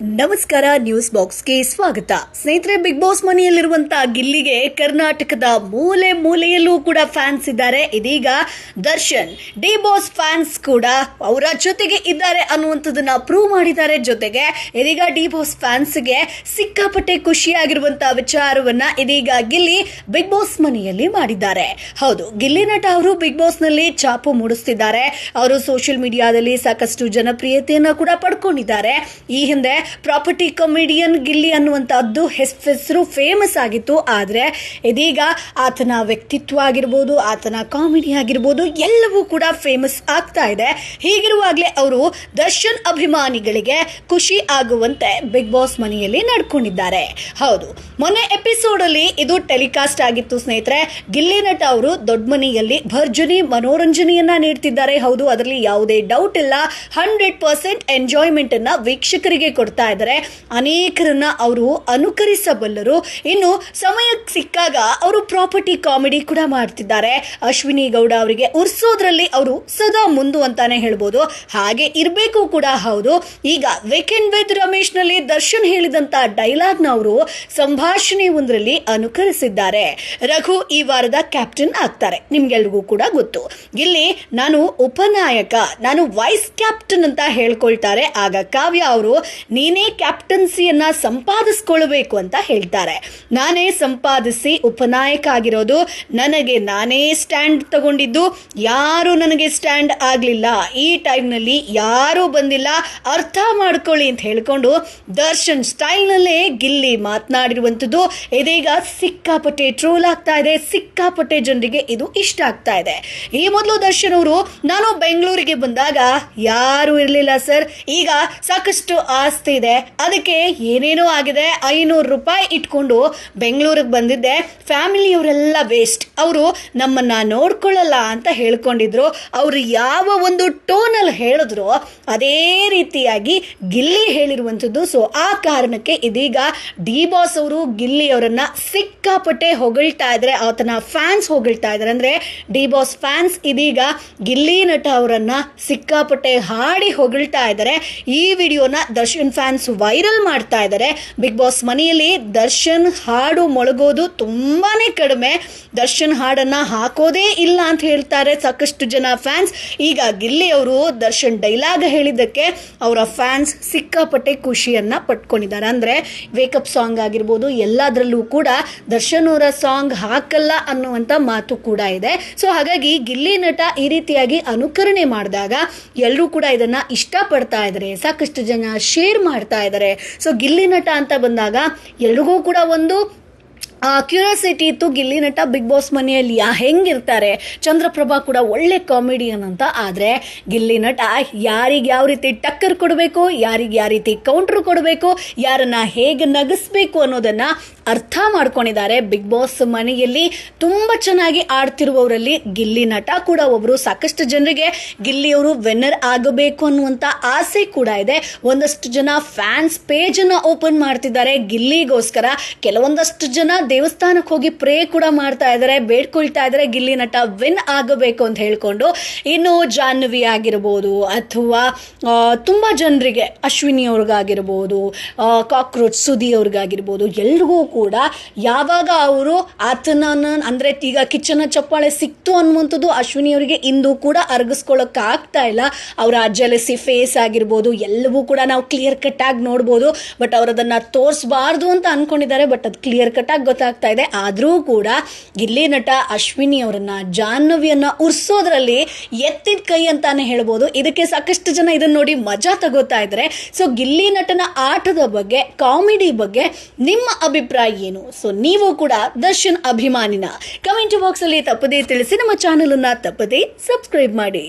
ನಮಸ್ಕಾರ, ನ್ಯೂಸ್ ಬಾಕ್ಸ್ಗೆ ಸ್ವಾಗತ. ಸ್ನೇಹಿತರೆ, ಬಿಗ್ ಬಾಸ್ ಮನೆಯಲ್ಲಿರುವಂತಹ ಗಿಲ್ಲಿಗೆ ಕರ್ನಾಟಕದ ಮೂಲೆ ಮೂಲೆಯಲ್ಲೂ ಕೂಡ ಫ್ಯಾನ್ಸ್ ಇದ್ದಾರೆ. ಇದೀಗ ದರ್ಶನ್, ಡಿ ಬಾಸ್ ಫ್ಯಾನ್ಸ್ ಕೂಡ ಅವರ ಜೊತೆಗೆ ಇದ್ದಾರೆ ಅನ್ನುವಂಥದ್ದನ್ನ ಪ್ರೂವ್ ಮಾಡಿದ್ದಾರೆ ಜೊತೆಗೆ. ಇದೀಗ ಡಿ ಬಾಸ್ ಫ್ಯಾನ್ಸ್ಗೆ ಸಿಕ್ಕಾಪಟ್ಟೆ ಖುಷಿಯಾಗಿರುವಂತಹ ವಿಚಾರವನ್ನ ಇದೀಗ ಗಿಲ್ಲಿ ಬಿಗ್ ಬಾಸ್ ಮನೆಯಲ್ಲಿ ಮಾಡಿದ್ದಾರೆ. ಹೌದು, ಗಿಲ್ಲಿ ನಟ ಅವರು ಬಿಗ್ ಬಾಸ್ನಲ್ಲಿ ಚಾಪು ಮೂಡಿಸ್ತಿದ್ದಾರೆ. ಅವರು ಸೋಷಿಯಲ್ ಮೀಡಿಯಾದಲ್ಲಿ ಸಾಕಷ್ಟು ಜನಪ್ರಿಯತೆಯನ್ನ ಕೂಡ ಪಡ್ಕೊಂಡಿದ್ದಾರೆ. ಈ ಹಿಂದೆ ಪ್ರಾಪರ್ಟಿ ಕಮಿಡಿಯನ್ ಗಿಲ್ಲಿ ಅನ್ನುವಂಥದ್ದು ಹೆಸರು ಫೇಮಸ್ ಆಗಿತ್ತು. ಆದರೆ ಇದೀಗ ಆತನ ವ್ಯಕ್ತಿತ್ವ ಆಗಿರ್ಬೋದು, ಆತನ ಕಾಮಿಡಿ ಆಗಿರ್ಬೋದು, ಎಲ್ಲವೂ ಕೂಡ ಫೇಮಸ್ ಆಗ್ತಾ ಇದೆ. ಹೀಗಿರುವಾಗಲೇ ಅವರು ದರ್ಶನ್ ಅಭಿಮಾನಿಗಳಿಗೆ ಖುಷಿ ಆಗುವಂತೆ ಬಿಗ್ ಬಾಸ್ ಮನೆಯಲ್ಲಿ ನಡ್ಕೊಂಡಿದ್ದಾರೆ. ಹೌದು, ಮೊನ್ನೆ ಎಪಿಸೋಡ್ ಅಲ್ಲಿ ಇದು ಟೆಲಿಕಾಸ್ಟ್ ಆಗಿತ್ತು ಸ್ನೇಹಿತರೆ. ಗಿಲ್ಲಿ ನಟ ಅವರು ದೊಡ್ಡ ಮನೆಯಲ್ಲಿ ಭರ್ಜನಿ ಮನೋರಂಜನೆಯನ್ನ ನೀಡ್ತಿದ್ದಾರೆ. ಹೌದು, ಅದರಲ್ಲಿ ಯಾವುದೇ ಡೌಟ್ ಇಲ್ಲ. ಹಂಡ್ರೆಡ್ ಪರ್ಸೆಂಟ್ ಎಂಜಾಯ್ಮೆಂಟ್ ಅನ್ನ ವೀಕ್ಷಕರಿಗೆ ಕೊಡ್ತಾ ಇದ್ದಾರೆ. ಅನೇಕರನ್ನ ಅವರು ಅನುಕರಿಸಬಲ್ಲರು. ಇನ್ನು ಸಮಯಕ್ಕೆ ಸಿಕ್ಕಾಗ ಅವರು ಪ್ರಾಪರ್ಟಿ ಕಾಮಿಡಿ ಕೂಡ ಮಾಡ್ತಿದ್ದಾರೆ. ಅಶ್ವಿನಿ ಗೌಡ ಅವರಿಗೆ ಉರ್ಸೋದ್ರಲ್ಲಿ ಅವರು ಸದಾ ಮುಂದು ಅಂತಾನೆ ಹೇಳ್ಬೋದು. ಹಾಗೆ ಇರಬೇಕು ಕೂಡ ಹೌದು. ಈಗ ವೇಕೆಂಡ್ ವಿತ್ ರಮೇಶ್ನಲ್ಲಿ ದರ್ಶನ್ ಹೇಳಿದಂತ ಡೈಲಾಗ್ನ ಅವರು ಸಂಭಾಷಣೆ ಒಂದರಲ್ಲಿ ಅನುಕರಿಸಿದ್ದಾರೆ. ರಘು ಈ ವಾರದ ಕ್ಯಾಪ್ಟನ್ ಆಗ್ತಾರೆ. ನಿಮ್ಗೆಲ್ರಿಗೂ ಕೂಡ ಗೊತ್ತು. ಇಲ್ಲಿ ನಾನು ಉಪನಾಯಕ, ನಾನು ವೈಸ್ ಕ್ಯಾಪ್ಟನ್ ಅಂತ ಹೇಳ್ಕೊಳ್ತಾರೆ. ಆಗ ಕಾವ್ಯ ಅವರು ನೀನೇ ಕ್ಯಾಪ್ಟನ್ಸಿಯನ್ನ ಸಂಪಾದಿಸ್ಕೊಳ್ಬೇಕು ಅಂತ ಹೇಳ್ತಾರೆ. ನಾನೇ ಸಂಪಾದಿಸಿ ಉಪನಾಯಕ ಆಗಿರೋದು, ನನಗೆ ನಾನೇ ಸ್ಟ್ಯಾಂಡ್ ತಗೊಂಡಿದ್ದು, ಯಾರು ನನಗೆ ಸ್ಟ್ಯಾಂಡ್ ಆಗಲಿಲ್ಲ. ಈ ಟೈಮ್ನಲ್ಲಿ ಯಾರೂ ಬಂದಿಲ್ಲ. ಅರ್ಥ ಮಾಡ್ಕೊಳ್ಳಿ ಅಂತ ಹೇಳ್ಕೊಂಡು ದರ್ಶನ್ ಸ್ಟೈಲ್ನಲ್ಲೇ ಗಿಲ್ಲಿ ಮಾತನಾಡಿರುವಂಥದ್ದು. ಇದೀಗ ಸಿಕ್ಕಾಪಟ್ಟೆ ಟ್ರೋಲ್ ಆಗ್ತಾ ಇದೆ. ಸಿಕ್ಕಾಪಟ್ಟೆ ಜನರಿಗೆ ಇದು ಇಷ್ಟ ಆಗ್ತಾ ಇದೆ. ಈ ಮೊದಲು ದರ್ಶನ್ ಅವರು, ನಾನು ಬೆಂಗಳೂರಿಗೆ ಬಂದಾಗ ಯಾರು ಇರಲಿಲ್ಲ ಸರ್. ಈಗ ಸಾಕಷ್ಟು ಆಸ್ತಿ ಇದೆ. ಅದಕ್ಕೆ ಏನೇನೋ ಆಗಿದೆ, ಐನೂರು ರೂಪಾಯಿ ಇಟ್ಕೊಂಡು ಬೆಂಗಳೂರಿಗೆ ಬಂದಿದ್ದೆ. ಫ್ಯಾಮಿಲಿಯವರೆಲ್ಲ ವೇಸ್ಟ್ ಅವರು ನಮ್ಮನ್ನ ನೋಡ್ಕೊಳ್ಳಲ್ಲ ಅಂತ ಹೇಳ್ಕೊಂಡಿದ್ರು. ಅವರು ಯಾವ ಒಂದು ಟೋನಲ್ಲಿ ಹೇಳಿದ್ರು, ಅದೇ ರೀತಿಯಾಗಿ ಗಿಲ್ಲಿ ಹೇಳಿರುವಂಥದ್ದು. ಸೊ ಆ ಕಾರಣಕ್ಕೆ ಇದೀಗ ಡಿ ಬಾಸ್ ಅವರು ಗಿಲ್ಲಿ ಅವರನ್ನು ಸಿಕ್ಕಾಪಟ್ಟೆ ಹೊಗಳ್ತಾ ಇದ್ದಾರೆ ಆತನ ಫ್ಯಾನ್ಸ್ ಹೊಗಳ್ತಾ ಇದ್ದಾರೆ ಅಂದ್ರೆ ಡಿ ಬಾಸ್ ಫ್ಯಾನ್ಸ್ ಇದೀಗ ಗಿಲ್ಲಿ ನಟ ಅವರನ್ನು ಸಿಕ್ಕಾಪಟ್ಟೆ ಹಾಡಿ ಹೊಗಳ್ತಾ ಇದ್ದಾರೆ ಈ ವಿಡಿಯೋನ ದರ್ಶನ್ ಫ್ಯಾನ್ಸ್ ವೈರಲ್ ಮಾಡ್ತಾ ಇದ್ದಾರೆ ಬಿಗ್ ಬಾಸ್ ಮನೆಯಲ್ಲಿ ದರ್ಶನ್ ಹಾಡು ಮೊಳಗೋದು ತುಂಬಾನೇ ಕಡಿಮೆ. ದರ್ಶನ್ ಹಾಡನ್ನ ಹಾಕೋದೇ ಇಲ್ಲ ಅಂತ ಹೇಳ್ತಾರೆ ಸಾಕಷ್ಟು ಜನ ಫ್ಯಾನ್ಸ್ ಈಗ ಗಿಲ್ಲಿ ಅವರು ದರ್ಶನ್ ಡೈಲಾಗ್ ಹೇಳಿದ್ದಕ್ಕೆ ಅವರ ಫ್ಯಾನ್ಸ್ ಸಿಕ್ಕಾಪಟ್ಟೆ ಖುಷಿಯನ್ನ ಪಟ್ಕೊಂಡಿದ್ದಾರೆ. ಅಂದ್ರೆ ವೇಕಪ್ ಸಾಂಗ್ ಆಗಿರ್ಬೋದು, ಎಲ್ಲದರಲ್ಲೂ ಕೂಡ ದರ್ಶನ್ ಅವರ ಸಾಂಗ್ ಹಾಕಲ್ಲ ಅನ್ನುವಂಥ ಮಾತು ಕೂಡ ಇದೆ. ಸೊ ಹಾಗಾಗಿ ಗಿಲ್ಲಿ ನಟ ಈ ರೀತಿಯಾಗಿ ಅನುಕರಣೆ ಮಾಡಿದಾಗ ಎಲ್ಲರೂ ಕೂಡ ಇದನ್ನ ಇಷ್ಟಪಡ್ತಾ ಇದ್ದಾರೆ ಸಾಕಷ್ಟು ಜನ ಶೇರ್ ಮಾಡ್ತಾ ಇದ್ದಾರೆ. ಸೊ ಗಿಲ್ಲಿ ನಟ ಅಂತ ಬಂದಾಗ ಎಲ್ರಿಗೂ ಕೂಡ ಒಂದು ಕ್ಯೂರಿಯಾಸಿಟಿ ಇತ್ತು, ಗಿಲ್ಲಿ ನಟ ಬಿಗ್ ಬಾಸ್ ಮನೆಯಲ್ಲಿ ಯಾ ಹೆಂಗಿರ್ತಾರೆ? ಚಂದ್ರಪ್ರಭಾ ಕೂಡ ಒಳ್ಳೆ ಕಾಮಿಡಿಯನ್ ಅಂತ. ಆದರೆ, ಗಿಲ್ಲಿ ನಟ ಯಾರಿಗೆ ಯಾವ ರೀತಿ ಟಕ್ಕರ್ ಕೊಡಬೇಕು, ಯಾರಿಗೆ ಯಾವ ರೀತಿ ಕೌಂಟ್ರ್ ಕೊಡಬೇಕು, ಯಾರನ್ನ ಹೇಗೆ ನಗಿಸ್ಬೇಕು ಅನ್ನೋದನ್ನು ಅರ್ಥ ಮಾಡ್ಕೊಂಡಿದ್ದಾರೆ ಬಿಗ್ ಬಾಸ್ ಮನೆಯಲ್ಲಿ. ತುಂಬ ಚೆನ್ನಾಗಿ ಆಡ್ತಿರುವವರಲ್ಲಿ ಗಿಲ್ಲಿ ನಟ ಕೂಡ ಒಬ್ಬರು ಸಾಕಷ್ಟು ಜನರಿಗೆ ಗಿಲ್ಲಿಯವರು ವಿನ್ನರ್ ಆಗಬೇಕು ಅನ್ನುವಂಥ ಆಸೆ ಕೂಡ ಇದೆ. ಒಂದಷ್ಟು ಜನ ಫ್ಯಾನ್ಸ್ ಪೇಜನ್ನು ಓಪನ್ ಮಾಡ್ತಿದ್ದಾರೆ. ಗಿಲ್ಲಿಗೋಸ್ಕರ ಕೆಲವೊಂದಷ್ಟು ಜನ ದೇವಸ್ಥಾನಕ್ಕೆ ಹೋಗಿ ಪ್ರೇ ಕೂಡ ಮಾಡ್ತಾ ಇದ್ದಾರೆ ಬೇಡ್ಕೊಳ್ತಾ ಇದ್ದಾರೆ ಗಿಲ್ಲಿ ನಟ ವಿನ್ ಆಗಬೇಕು ಅಂತ ಹೇಳ್ಕೊಂಡು ಇನ್ನು ಜಾಹ್ನವಿ ಆಗಿರ್ಬೋದು ಅಥವಾ ತುಂಬ ಜನರಿಗೆ ಅಶ್ವಿನಿ ಅವ್ರಿಗಾಗಿರ್ಬೋದು ಕಾಕ್ರೋಚ್ ಸುದಿ ಅವ್ರಿಗಾಗಿರ್ಬೋದು, ಎಲ್ರಿಗೂ ಕೂಡ ಯಾವಾಗ ಅವರು ಆತನ ಅಂದರೆ ಈಗ ಕಿಚ್ಚನ ಚಪ್ಪಾಳೆ ಸಿಕ್ತು ಅನ್ನುವಂಥದ್ದು ಅಶ್ವಿನಿ ಅವರಿಗೆ ಇಂದು ಕೂಡ ಅರ್ಗಿಸ್ಕೊಳ್ಳೋಕೆ ಆಗ್ತಾ ಇಲ್ಲ. ಅವರ ಜಲಸಿ ಫೇಸ್ ಆಗಿರ್ಬೋದು, ಎಲ್ಲವೂ ಕೂಡ ನಾವು ಕ್ಲಿಯರ್ ಕಟ್ ಆಗಿ ನೋಡ್ಬೋದು ಬಟ್ ಅವ್ರು ಅದನ್ನ ತೋರಿಸಬಾರ್ದು ಅಂತ ಅನ್ಕೊಂಡಿದ್ದಾರೆ ಬಟ್ ಅದು ಕ್ಲಿಯರ್ ಕಟ್ ಆಗಿ ಗೊತ್ತಾಗ್ತಾ ಇದೆ. ಆದರೂ ಕೂಡ ಗಿಲ್ಲಿ ನಟ ಅಶ್ವಿನಿ ಅವರನ್ನ, ಜಾಹ್ನವಿಯನ್ನು ಉರ್ಸೋದ್ರಲ್ಲಿ ಎತ್ತಿದ ಕೈ ಅಂತಾನೆ ಹೇಳ್ಬೋದು. ಇದಕ್ಕೆ ಸಾಕಷ್ಟು ಜನ ಇದನ್ನ ನೋಡಿ ಮಜಾ ತಗೋತಾ ಇದ್ದಾರೆ. ಸೊ ಗಿಲ್ಲಿ ನಟನ ಆಟದ ಬಗ್ಗೆ, ಕಾಮಿಡಿ ಬಗ್ಗೆ ನಿಮ್ಮ ಅಭಿಪ್ರಾಯ ಏನು? ಸೊ ನೀವು ಕೂಡ ದರ್ಶನ್ ಅಭಿಮಾನಿನ ಕಮೆಂಟ್ ಬಾಕ್ಸ್ ಅಲ್ಲಿ ತಪ್ಪದೇ ತಿಳಿಸಿ. ನಮ್ಮ ಚಾನಲ್ ಅನ್ನ ತಪ್ಪದೇ ಸಬ್ಸ್ಕ್ರೈಬ್ ಮಾಡಿ.